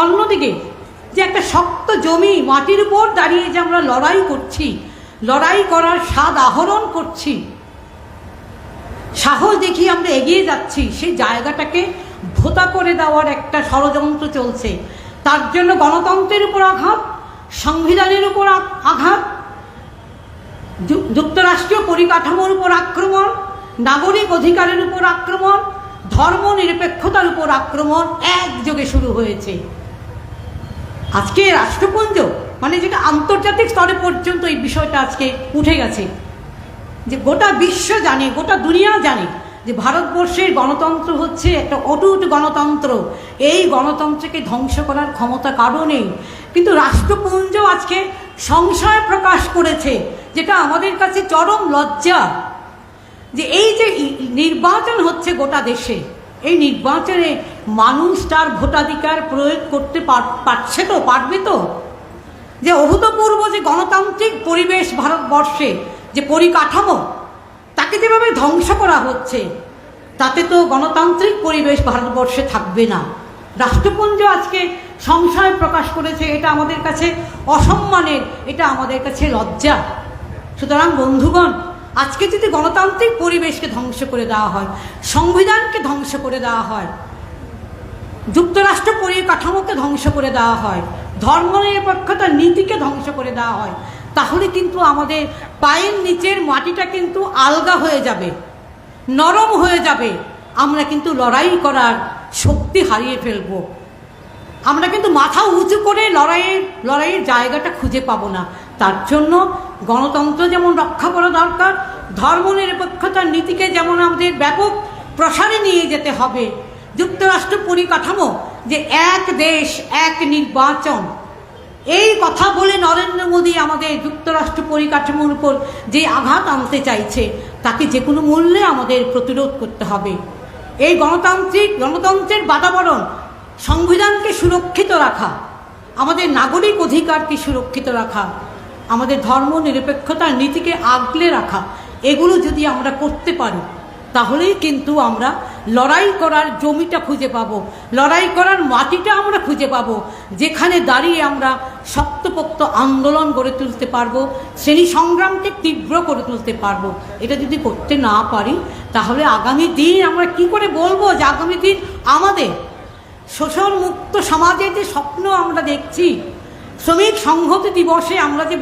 অন্যদিকে, যে একটা শক্ত জমি মাটির উপর দাঁড়িয়ে যে আমরা লড়াই করছি, লড়াই করার স্বাদ আহরণ করছি, সাহস দেখিয়ে আমরা এগিয়ে যাচ্ছি, সেই জায়গাটাকে ভোতা করে দেওয়ার একটা ষড়যন্ত্র চলছে। তার জন্য গণতন্ত্রের উপর আঘাত, সংবিধানের উপর আঘাত যুক্তরাষ্ট্রীয় পরিকাঠামোর উপর আক্রমণ, নাগরিক অধিকারের উপর আক্রমণ ধর্ম নিরপেক্ষতার উপর আক্রমণ একযোগে শুরু হয়েছে। আজকে রাষ্ট্রপুঞ্জ মানে যেটা আন্তর্জাতিক স্তরে পর্যন্ত এই বিষয়টা আজকে উঠে গেছে, যে গোটা বিশ্ব জানে, গোটা দুনিয়া জানে যে ভারতবর্ষের গণতন্ত্র হচ্ছে একটা অটুট গণতন্ত্র। এই গণতন্ত্রকে ধ্বংস করার ক্ষমতা কারও নেই। কিন্তু রাষ্ট্রপুঞ্জ আজকে সংশয় প্রকাশ করেছে, যেটা আমাদের কাছে চরম লজ্জা। যে এই যে নির্বাচন হচ্ছে গোটা দেশে এই নির্বাচনে মানুষ তার ভোটাধিকার প্রয়োগ করতে পার- পারছে তো, পারবে তো? যে অভূতপূর্ব যে গণতান্ত্রিক পরিবেশ ভারতবর্ষে যে পরিকাঠামো, তাকে যেভাবে ধ্বংস করা হচ্ছে, তাতে তো গণতান্ত্রিক পরিবেশ ভারতবর্ষে থাকবে না। রাষ্ট্রপুঞ্জ আজকে সংশয় প্রকাশ করেছে, এটা আমাদের কাছে অসম্মানের, এটা আমাদের কাছে লজ্জা। সুতরাং বন্ধুগণ আজকে যদি গণতান্ত্রিক পরিবেশকে ধ্বংস করে দেওয়া হয়, সংবিধানকে ধ্বংস করে দেওয়া হয়, যুক্তরাষ্ট্র পরিকাঠামোকে ধ্বংস করে দেওয়া হয় ধর্মনিরপেক্ষতার নীতিকে ধ্বংস করে দেওয়া হয়, তাহলে কিন্তু আমাদের পায়ের নিচের মাটিটা কিন্তু আলগা হয়ে যাবে, নরম হয়ে যাবে। আমরা কিন্তু লড়াই করার শক্তি হারিয়ে ফেলব। আমরা কিন্তু মাথা উঁচু করে লড়াইয়ের লড়াইয়ের জায়গাটা খুঁজে পাবো না। তার জন্য গণতন্ত্র যেমন রক্ষা করা দরকার ধর্মনিরপেক্ষতার নীতিকে যেমন আমাদের ব্যাপক প্রসারে নিয়ে যেতে হবে, যুক্তরাষ্ট্র পরিকাঠামো যে এক দেশ, এক নির্বাচন। এই কথা বলে নরেন্দ্র মোদী আমাদের যুক্তরাষ্ট্র পরিকাঠামোর উপর যে আঘাত আনতে চাইছে, তাকে যে কোনো মূল্যে আমাদের প্রতিরোধ করতে হবে। এই গণতান্ত্রিক, গণতন্ত্রের বাতাবরণ সংবিধানকে সুরক্ষিত রাখা, আমাদের নাগরিক অধিকারকে সুরক্ষিত রাখা আমাদের ধর্ম নিরপেক্ষতার নীতিকে আগলে রাখা, এগুলো যদি আমরা করতে পারি, তাহলেই কিন্তু আমরা লড়াই করার জমিটা খুঁজে পাব, লড়াই করার মাটিটা আমরা খুঁজে পাব, যেখানে দাঁড়িয়ে আমরা শক্তপোক্ত আন্দোলন গড়ে তুলতে পারব, শ্রেণি সংগ্রামকে তীব্র করে তুলতে পারব। এটা যদি করতে না পারি, তাহলে আগামী দিন আমরা কি করে বলব যে আগামী দিন আমাদের শোষণ মুক্ত সমাজের যে স্বপ্ন আমরা দেখছি, শ্রমিক সংহতি দিবসে আমরা যে